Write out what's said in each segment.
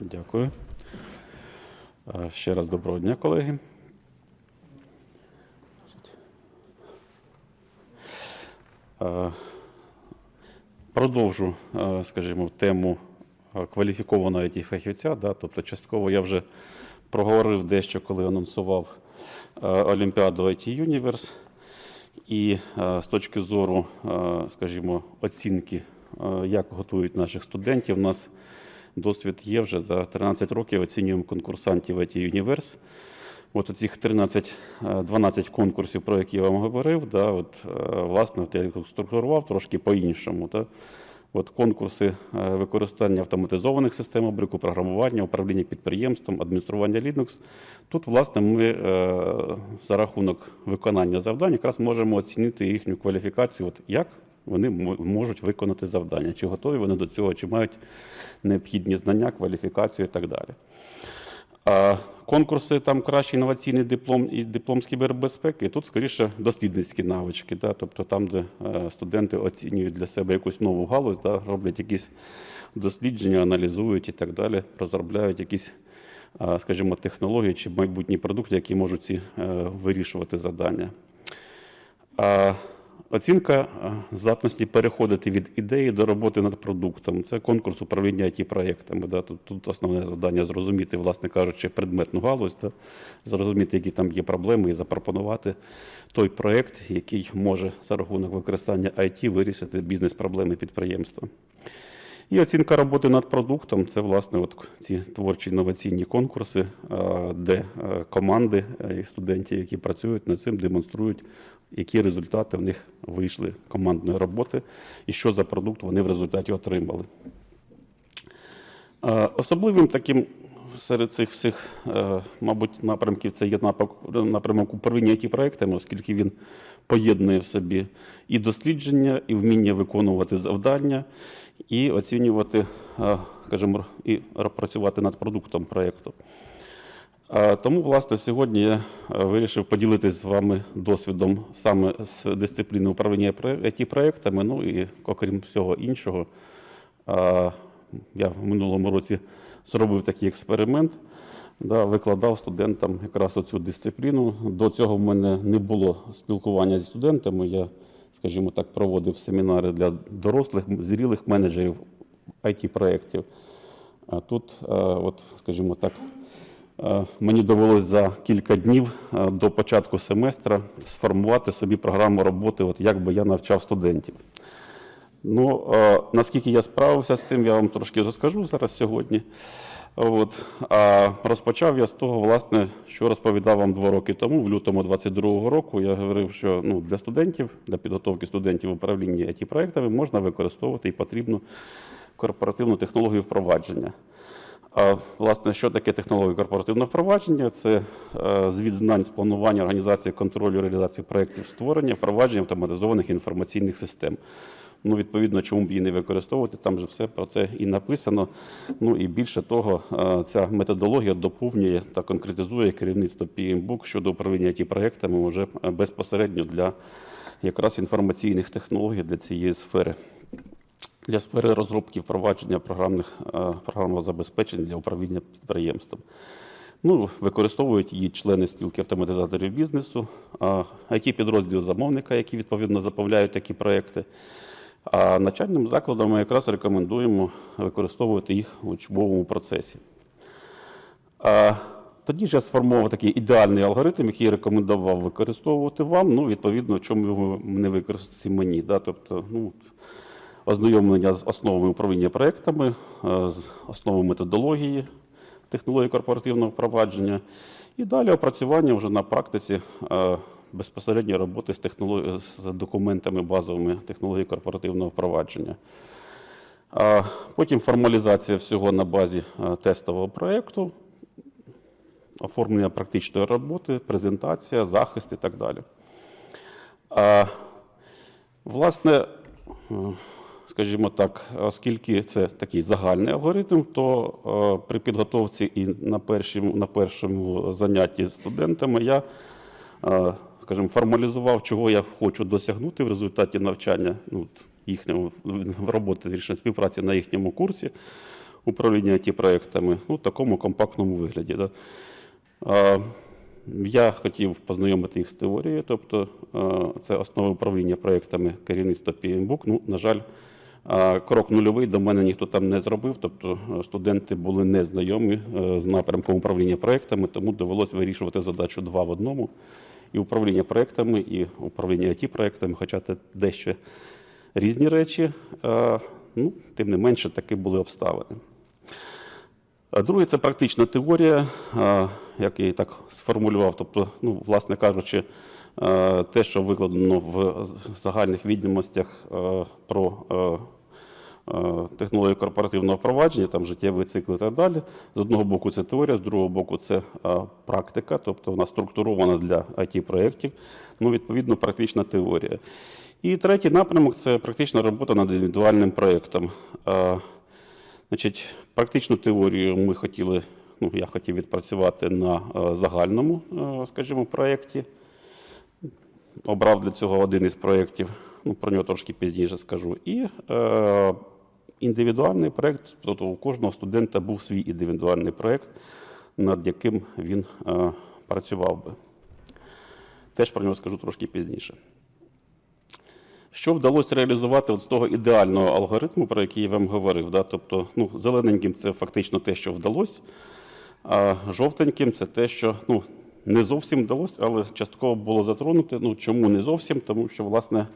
Дякую. Ще раз доброго дня, колеги. Продовжу, скажімо, тему кваліфікованого it фахівця. Да, тобто, частково я вже проговорив дещо, коли анонсував Олімпіаду IT Universe. І з точки зору, скажімо, оцінки, як готують наших студентів, у нас досвід є вже да, 13 років оцінюємо конкурсантів IT Universe. От оцих 13, е, 12 конкурсів, про які я вам говорив, да, от, е, власне, от я їх структурував трошки по-іншому. Да. От конкурси е, використання автоматизованих систем обліку, програмування, управління підприємством, адміністрування Linux. Тут, власне, ми за рахунок виконання завдань якраз можемо оцінити їхню кваліфікацію, от як вони можуть виконати завдання, чи готові вони до цього, чи мають необхідні знання, кваліфікацію і так далі. Конкурси там кращий інноваційний диплом і диплом з кібербезпеки. Тут скоріше дослідницькі навички, да? тобто там, де е, студенти оцінюють для себе якусь нову галузь, да? роблять якісь дослідження, аналізують і так далі, розробляють якісь, скажімо, технології чи майбутні продукти, які можуть ці е, вирішувати завдання. Оцінка е, здатності переходити від ідеї до роботи над продуктом. Це конкурс управління it проєктами. Да. Тут, тут основне завдання зрозуміти, власне кажучи, предметну галузь, да. зрозуміти, які там є проблеми, і запропонувати той проєкт, який може за рахунок використання IT вирішити бізнес-проблеми підприємства. І оцінка роботи над продуктом це власне от ці творчі інноваційні конкурси, де е, команди е, і студентів, які працюють над цим, демонструють, які результати в них вийшли командної роботи і що за продукт вони в результаті отримали. Особливим таким серед цих всіх, е, мабуть, напрямків це є напрямок управління it проектами, оскільки він поєднує в собі і дослідження, і вміння виконувати завдання, і оцінювати, е, скажімо, і працювати над продуктом проєкту. Е, Тому, власне, сьогодні я вирішив поділитися з вами досвідом саме з дисципліни управління it проектами Ну і окрім всього іншого, я в минулому році зробив такий експеримент, да, викладав студентам якраз оцю дисципліну. До цього в мене не було спілкування зі студентами. Я, скажімо так, проводив семінари для дорослих, зрілих менеджерів it проєктів А тут, е, от, скажімо так, Е, Мені довелося за кілька днів е, до початку семестра сформувати собі програму роботи, от як би я навчав студентів. Ну, е, наскільки я справився з цим, я вам трошки розкажу зараз сьогодні. От. А розпочав я з того, власне, що розповідав вам два роки тому, в лютому 22-го року. Я говорив, що ну, для студентів, для підготовки студентів в управлінні it проектами можна використовувати і потрібну корпоративну технологію впровадження. А, власне, що таке технологія корпоративного впровадження? Це е, звіт знань з планування, організації, контролю, реалізації проєктів створення, впровадження автоматизованих інформаційних систем. Ну, відповідно, чому б її не використовувати, там же все про це і написано. Ну і більше того, е, ця методологія доповнює та конкретизує керівництво PMBOK щодо управління it проєктами вже е, безпосередньо для якраз інформаційних технологій для цієї сфери для сфери розробки впровадження програмних е, програмного забезпечення для управління підприємством. Ну, використовують її члени спілки автоматизаторів бізнесу, it підрозділ замовника, які відповідно заповляють такі проекти. А начальним закладам ми якраз рекомендуємо використовувати їх в учбовому процесі. Тоді ж я сформував такий ідеальний алгоритм, який я рекомендував використовувати вам. Ну, відповідно, чому його не використати мені. Да? Тобто, ну, ознайомлення з основами управління проектами, е, з основами методології, технології корпоративного впровадження. І далі опрацювання вже на практиці е, безпосередньо роботи з, технолог... з документами базовими технології корпоративного впровадження. Потім формалізація всього на базі е, тестового проєкту, оформлення практичної роботи, презентація, захист і так далі. А, Власне, е, скажімо так, оскільки це такий загальний алгоритм, то е, при підготовці і на першому, на першому занятті з студентами я скажімо, формалізував, чого я хочу досягнути в результаті навчання ну, їхнього роботи рішення співпраці на їхньому курсі. управління it проектами ну, в такому компактному вигляді. Да. А, Я хотів познайомити їх з теорією, тобто це основи управління проектами керівництва PMBOK. Ну, на жаль, крок нульовий до мене ніхто там не зробив, тобто студенти були не знайомі е, з напрямком управління проектами, тому довелося вирішувати задачу два в одному. І управління проектами, і управління it проектами, хоча це дещо різні речі, ну, тим не менше таки були обставини. Друге це практична теорія, як я її так сформулював. Тобто, ну, власне кажучи, те, що викладено в загальних відомостях про технологію корпоративного провадження, там життєвий цикл і так далі. З одного боку це теорія, з другого боку це практика, тобто вона структурована для IT-проєктів, ну, відповідно, практична теорія. І третій напрямок це практична робота над індивідуальним проєктом. Значить, практичну теорію ми хотіли, ну, я хотів відпрацювати на загальному, скажімо, проєкті. Обрав для цього один із проєктів, ну, про нього трошки пізніше скажу. І е, індивідуальний проєкт, тобто у кожного студента був свій індивідуальний проєкт, над яким він е, працював би. Теж про нього скажу трошки пізніше. Що вдалося реалізувати от з того ідеального алгоритму, про який я вам говорив? Да? Тобто, ну, зелененьким це фактично те, що вдалося, а жовтеньким це те, що ну, не зовсім вдалося, але частково було затронуте. Ну, чому не зовсім? Тому що, власне,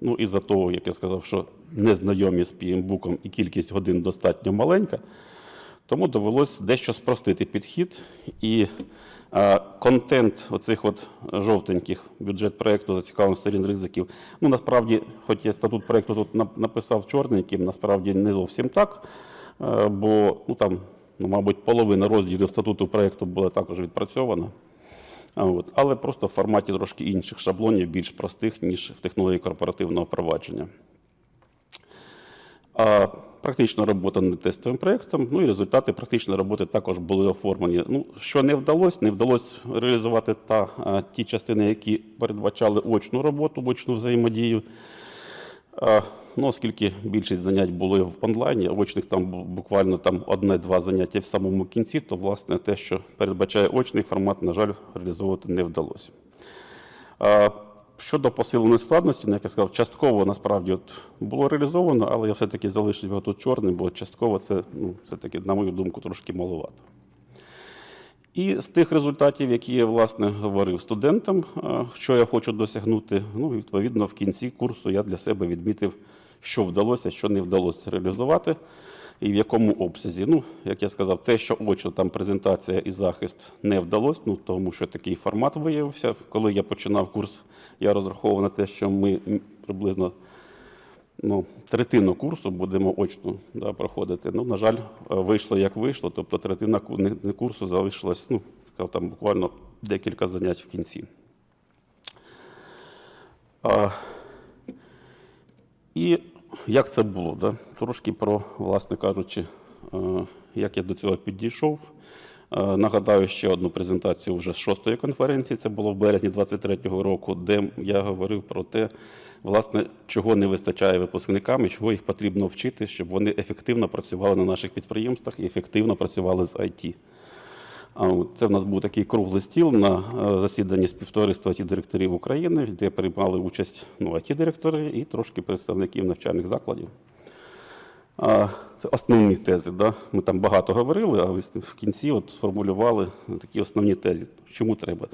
ну, із-за того, як я сказав, що незнайомі з PMBOK і кількість годин достатньо маленька, тому довелось дещо спростити підхід і е, контент оцих от жовтеньких бюджет проєкту зацікавлених сторін ризиків. Ну насправді, хоч я статут проєкту тут нап- написав чорненьким, насправді не зовсім так, е, бо ну там, ну, мабуть, половина розділів статуту проєкту була також відпрацьована. От. Але просто в форматі трошки інших шаблонів, більш простих, ніж в технології корпоративного провадження. А практична робота над тестовим проєктом, ну і результати практичної роботи також були оформлені. Ну, що не вдалося, не вдалося реалізувати та, ті частини, які передбачали очну роботу, очну взаємодію. Ну, оскільки більшість занять були в онлайні, очних там бу- буквально там одне-два заняття в самому кінці, то власне те, що передбачає очний формат, на жаль, реалізовувати не вдалося. Щодо посиленої складності, ну, як я сказав, частково насправді от було реалізовано, але я все-таки залишив його тут чорним, бо частково це, ну, все-таки, на мою думку, трошки маловато. І з тих результатів, які я власне говорив студентам, що я хочу досягнути, ну, відповідно, в кінці курсу я для себе відмітив, що вдалося, що не вдалося реалізувати і в якому обсязі. Ну, як я сказав, те, що очно там презентація і захист не вдалося, ну, тому що такий формат виявився. Коли я починав курс, я розраховував на те, що ми приблизно ну, третину курсу будемо очно да, проходити. Ну, на жаль, вийшло як вийшло, тобто третина курсу залишилась, ну, там буквально декілька занять в кінці. А, і як це було? Да? Трошки про, власне кажучи, е, як я до цього підійшов. Е, Нагадаю ще одну презентацію вже з шостої конференції. Це було в березні 23-го року, де я говорив про те, власне, чого не вистачає випускникам і чого їх потрібно вчити, щоб вони ефективно працювали на наших підприємствах і ефективно працювали з IT. Це в нас був такий круглий стіл на е, засіданні співтовариства it директорів України, де приймали участь ну, it директори і трошки представників навчальних закладів. Це основні тези. Да? Ми там багато говорили, а в кінці от сформулювали такі основні тези. Чому треба?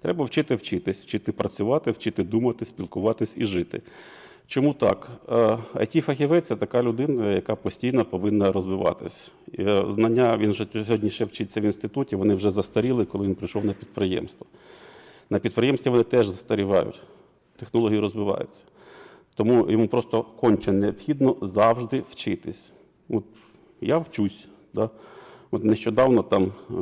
Треба вчити вчитись, вчити працювати, вчити думати, спілкуватись і жити. Чому так? it фахівець це така людина, яка постійно повинна розвиватись. Е, Знання він же сьогодні ще вчиться в інституті, вони вже застаріли, коли він прийшов на підприємство. На підприємстві вони теж застарівають, технології розвиваються. Тому йому просто конче необхідно завжди вчитись. От я вчусь. Да? От нещодавно там е,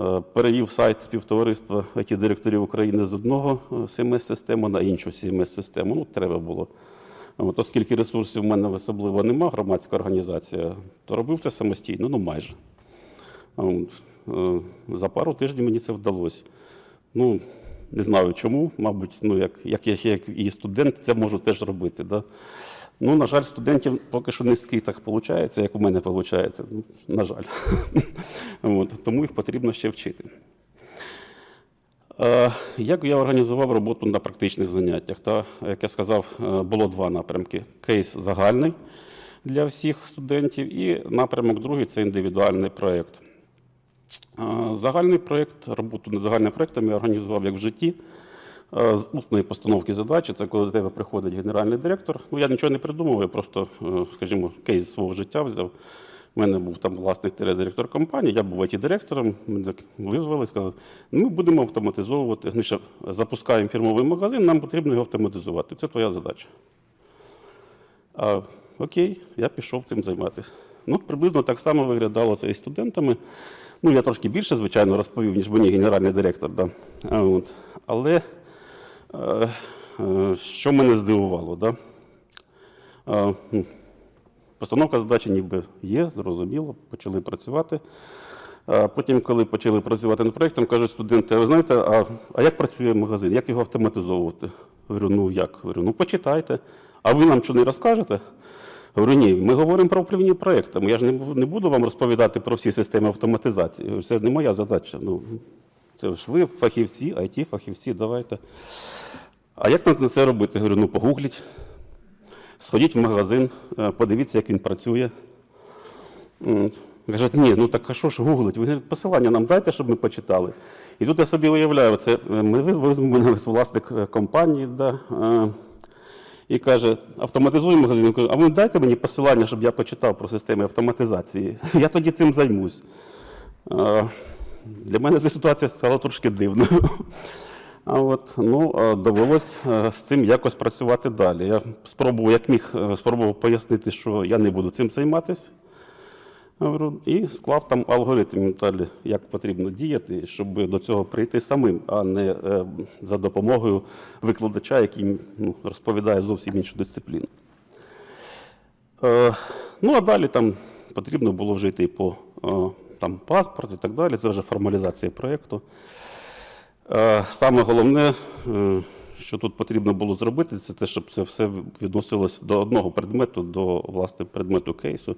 е, перевів сайт співтовариства it директорів України з одного CMS-системи на іншу CMS-систему. Ну, треба було. От, оскільки ресурсів в мене особливо нема, громадська організація, то робив це самостійно, ну майже. Е, За пару тижнів мені це вдалося. Ну, не знаю чому, мабуть, ну, як, як, я як і студент, це можу теж робити. Да? Ну, на жаль, студентів поки що низький так виходить, як у мене виходить. Ну, на жаль. От, тому їх потрібно ще вчити. Е, Як я організував роботу на практичних заняттях? Та, як я сказав, е, було два напрямки: кейс загальний для всіх студентів, і напрямок другий це індивідуальний проєкт. Загальний проєкт, роботу над загальним проєктом я організував як в житті. З усної постановки задачі, це коли до тебе приходить генеральний директор. Ну, я нічого не придумав, я просто, е, скажімо, кейс свого життя взяв. У мене був там власник директор компанії, я був it директором мене так визвали, сказали, ну, ми будемо автоматизовувати, ми ще запускаємо фірмовий магазин, нам потрібно його автоматизувати. Це твоя задача. А, окей, я пішов цим займатися. Ну, приблизно так само виглядало це і студентами. Ну, я трошки більше, звичайно, розповів, ніж мені генеральний директор. Да. От. Але е, е, що мене здивувало, да? Е, Постановка задачі ніби є, зрозуміло, почали працювати. А потім, коли почали працювати над проєктом, кажуть студенти, ви знаєте, а, а як працює магазин, як його автоматизовувати? Говорю, ну як? Говорю, ну почитайте. А ви нам що не розкажете? Говорю, ні, ми говоримо про управління проєктами. Я ж не, буду вам розповідати про всі системи автоматизації. Це не моя задача. Ну, це ж ви фахівці, it фахівці, давайте. А як нам це робити? Говорю, ну погугліть. Сходіть в магазин, е, подивіться, як він працює. Кажуть, ні, ну так а що ж гуглить? Ви посилання нам дайте, щоб ми почитали. І тут я собі уявляю, це е, ми виз- візьмемо мене власник е, компанії, да, і каже, автоматизуй магазин. Я кажу, а ви дайте мені посилання, щоб я почитав про системи автоматизації. Я тоді цим займусь. Для мене ця ситуація стала трошки дивною. А от, ну, довелось е, з цим якось працювати далі. Я спробував, як міг, е, спробував пояснити, що я не буду цим займатися. І склав там алгоритм далі, як потрібно діяти, щоб до цього прийти самим, а не е, за допомогою викладача, який ну, розповідає зовсім іншу дисципліну. Е, ну, а далі там потрібно було вже йти по е, там, паспорт і так далі. Це вже формалізація проєкту. Е, Саме головне, е, що тут потрібно було зробити, це те, щоб це все відносилось до одного предмету, до власне предмету кейсу.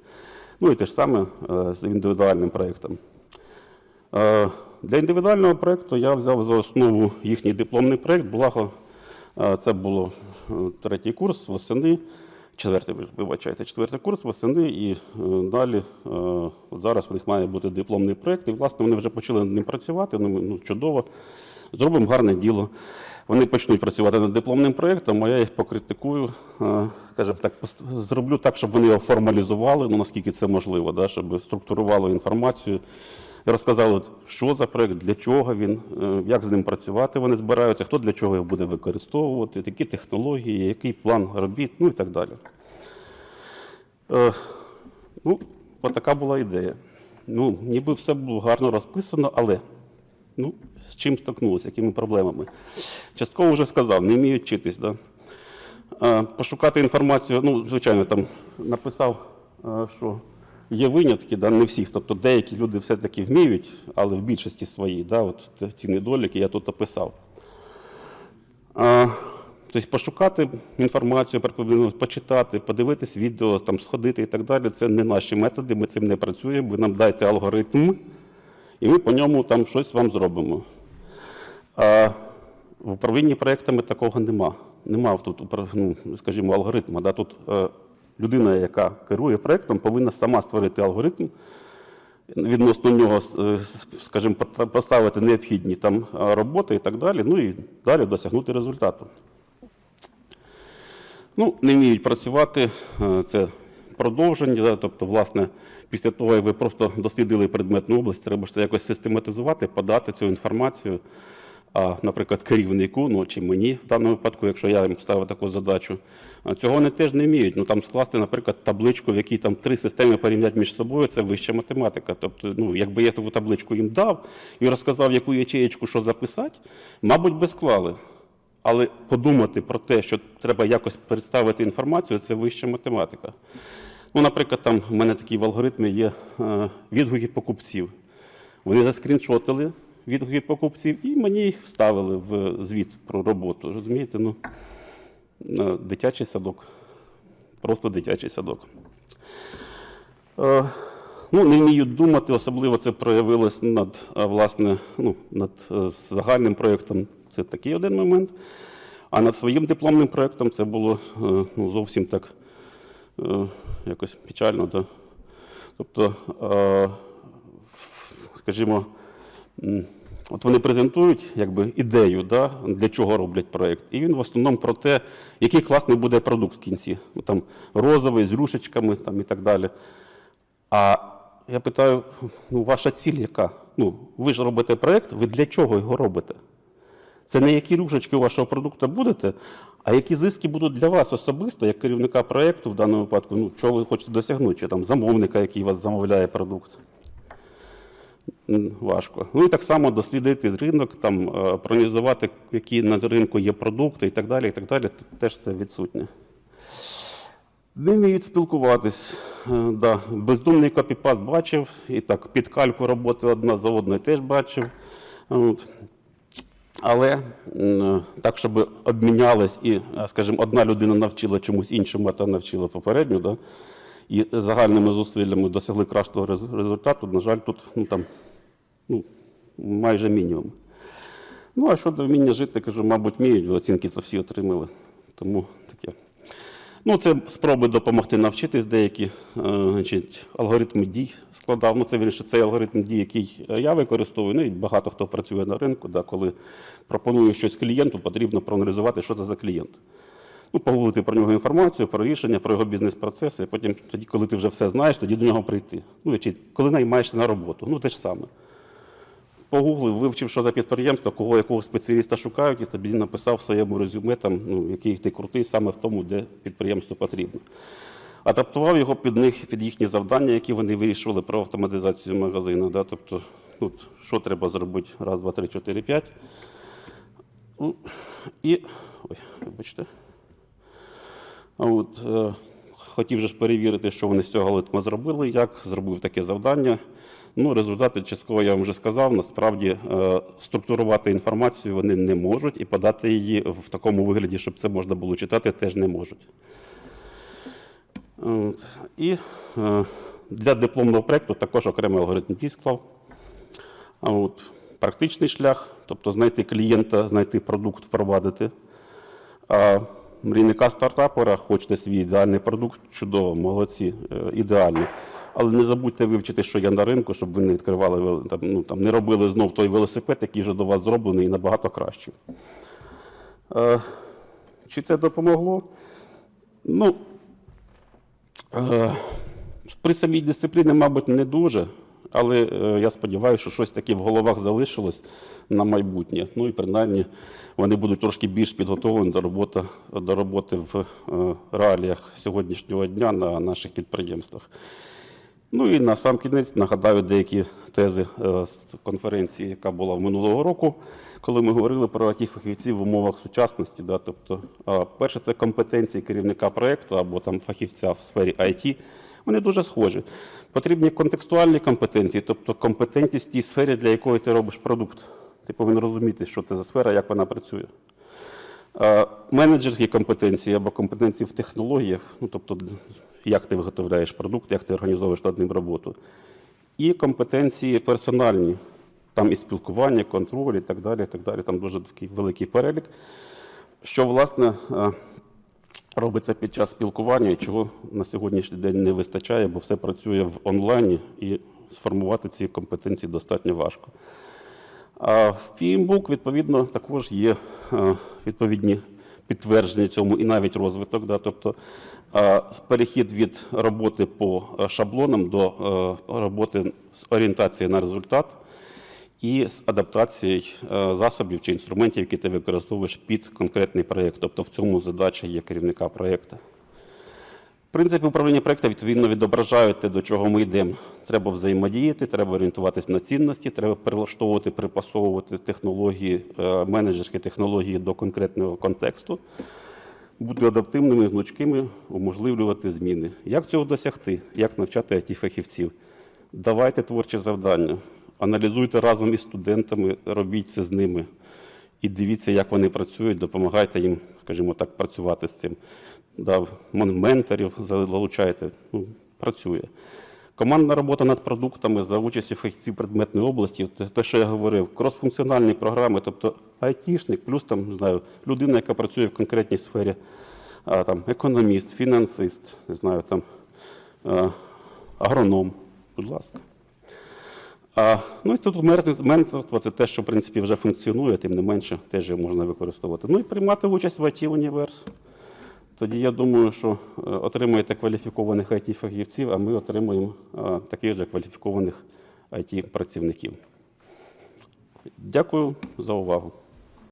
Ну і те ж саме е, з індивідуальним проєктом. Е, Для індивідуального проєкту я взяв за основу їхній дипломний проєкт. Благо, е, це було третій курс восени, четвертий, вибачайте, четвертий курс восени, і далі от зараз у них має бути дипломний проєкт. І, власне, вони вже почали над ним працювати. Ну, ну, чудово. Зробимо гарне діло. Вони почнуть працювати над дипломним проєктом, а я їх покритикую. е, Каже, так зроблю так, щоб вони його формалізували, ну наскільки це можливо, да, щоб структурували інформацію. І розказали, що за проєкт, для чого він, е, як з ним працювати вони збираються, хто для чого його буде використовувати, які технології, який план робіт, ну і так далі. Е, ну, от така була ідея. Ну, ніби все було гарно розписано, але ну, з чим стикнулися, якими проблемами. Частково вже сказав, не вміють вчитись. Да? Пошукати інформацію, ну, звичайно, там написав, що є винятки, да, не всіх. Тобто деякі люди все-таки вміють, але в більшості своїй, да, от ті недоліки я тут описав. А, Тобто пошукати інформацію, почитати, подивитись відео, там, сходити і так далі. Це не наші методи, ми цим не працюємо. Ви нам дайте алгоритм, і ми по ньому там щось вам зробимо. А в управлінні проєктами такого нема. Нема тут, ну, скажімо, алгоритму. Да? Тут е, людина, яка керує проєктом, повинна сама створити алгоритм, відносно нього, е, скажімо, поставити необхідні там е, роботи і так далі, ну і далі досягнути результату. Ну, не вміють працювати, е, це продовження, тобто, власне, після того, як ви просто дослідили предметну область, треба ж це якось систематизувати, подати цю інформацію. А, наприклад, керівнику, ну чи мені в даному випадку, якщо я їм ставив таку задачу, цього вони теж не вміють. Ну там скласти, наприклад, табличку, в якій там три системи порівняти між собою, це вища математика. Тобто, ну, якби я таку табличку їм дав і розказав, яку ячеєчку що записати, мабуть, би склали. Але подумати про те, що треба якось представити інформацію, це вища математика. Ну, наприклад, там в мене такі в алгоритмі є е, відгуки покупців. Вони заскріншотили відгуки покупців і мені їх вставили в звіт про роботу. Розумієте? Ну, е, дитячий садок. просто дитячий садок. Е, Ну, не вміють думати, особливо це проявилось над, власне, ну, над загальним проєктом. Це такий один момент. А над своїм дипломним проєктом це було ну, зовсім так якось печально. Да? Тобто, е, скажімо, от вони презентують якби, ідею, да, для чого роблять проєкт. І він в основному про те, який класний буде продукт в кінці. Ну, там, розовий, з рюшечками там, і так далі. А я питаю, ну, ваша ціль яка? Ну, ви ж робите проєкт, ви для чого його робите? Це не які рюшечки у вашого продукту будете, а які зиски будуть для вас особисто, як керівника проєкту в даному випадку, ну, чого ви хочете досягнути, чи там замовника, який вас замовляє продукт. Важко. Ну і так само дослідити ринок, там, е, проаналізувати, які на ринку є продукти і так далі. і так далі. Теж це відсутнє. Не вміють спілкуватись. Е, Да. Бездумний копіпаст бачив, і так під кальку роботи одна за одною теж бачив. Але так, щоб обмінялись і, скажімо, одна людина навчила чомусь іншому, а та навчила попередню, да? і загальними зусиллями досягли кращого результату, на жаль, тут ну, там, ну, майже мінімум. Ну, а щодо вміння жити, кажу, мабуть, вміють, оцінки то всі отримали. Тому. Ну, це спроби допомогти навчитись деякі е, значить, алгоритми дій складав. Ну, це вірніше, цей алгоритм дій, який е, я використовую. Ну і багато хто працює на ринку, да, коли пропоную щось клієнту, потрібно проаналізувати, що це за клієнт. Ну, погуглити про нього інформацію, про рішення, про його бізнес-процеси. Потім, тоді, коли ти вже все знаєш, тоді до нього прийти. Ну, чи коли наймаєшся на роботу, ну те ж саме. Погуглив, вивчив, що за підприємство, кого якого спеціаліста шукають, і тобі написав в своєму резюме, там, ну, який ти крутий саме в тому, де підприємство потрібно. Адаптував його під них, під їхні завдання, які вони вирішували про автоматизацію магазину. Да? Тобто, от, що треба зробити? Раз, два, три, чотири, п'ять. Ну, І, ой, вибачте. А от, е, хотів же ж перевірити, що вони з цього алгоритму зробили, як зробив таке завдання. Ну, результати частково я вам вже сказав. Насправді е, структурувати інформацію вони не можуть і подати її в такому вигляді, щоб це можна було читати, теж не можуть. І е, для дипломного проєкту також окремий алгоритм дій склав. А от, практичний шлях, тобто знайти клієнта, знайти продукт, впровадити. А мрійника стартапера, хочете свій ідеальний продукт, чудово, молодці, е, ідеально. Але не забудьте вивчити, що є на ринку, щоб ви не відкривали, там, ну, там, не робили знов той велосипед, який вже до вас зроблений і набагато кращий. Е, чи це допомогло? Ну, е, при самій дисципліні, мабуть, не дуже, але е, я сподіваюся, що щось таке в головах залишилось на майбутнє. Ну і принаймні вони будуть трошки більш підготовлені до роботи, до роботи в е, реаліях сьогоднішнього дня на наших підприємствах. Ну і на сам кінець нагадаю деякі тези е, з конференції, яка була минулого року, коли ми говорили про it фахівців в умовах сучасності. Да, тобто, е, перше, це компетенції керівника проєкту або там фахівця в сфері IT. Вони дуже схожі. Потрібні контекстуальні компетенції, тобто компетентність в тій сфері, для якої ти робиш продукт. Ти повинен розуміти, що це за сфера, як вона працює. Е, Менеджерські компетенції або компетенції в технологіях, ну тобто як ти виготовляєш продукт, як ти організовуєш над ним роботу. І компетенції персональні, там і спілкування, контроль і так далі. І так далі. Там дуже такий великий перелік, що, власне, е, робиться під час спілкування чого на сьогоднішній день не вистачає, бо все працює в онлайні і сформувати ці компетенції достатньо важко. А в PMBOK, відповідно, також є е, відповідні підтвердження цьому і навіть розвиток. Да, тобто перехід від роботи по е, шаблонам до е, роботи з орієнтації на результат і з адаптацією е, засобів чи інструментів, які ти використовуєш під конкретний проєкт. Тобто в цьому задача є керівника проєкту. Принципи управління проєкту відповідно відображають те, до чого ми йдемо. Треба взаємодіяти, треба орієнтуватися на цінності, треба перелаштовувати, припасовувати технології, е, менеджерські технології до конкретного контексту, бути адаптивними, гнучкими, уможливлювати зміни. Як цього досягти? Як навчати it фахівців Давайте творчі завдання, аналізуйте разом із студентами, робіть це з ними і дивіться, як вони працюють, допомагайте їм, скажімо так, працювати з цим. Да, мен- менторів залучаєте, ну, працює. Командна робота над продуктами за участі фахівців предметної області, це те, що я говорив, кросфункціональні програми, тобто айтішник, плюс там, не знаю, людина, яка працює в конкретній сфері, а, там, економіст, фінансист, не знаю, там, а, агроном, будь ласка. А, ну, інститут менторства це те, що в принципі вже функціонує, тим не менше теж можна використовувати. Ну і приймати участь в IT універс. Тоді я думаю, що е, отримуєте кваліфікованих it фахівців а ми отримуємо е, таких же кваліфікованих it працівників Дякую за увагу.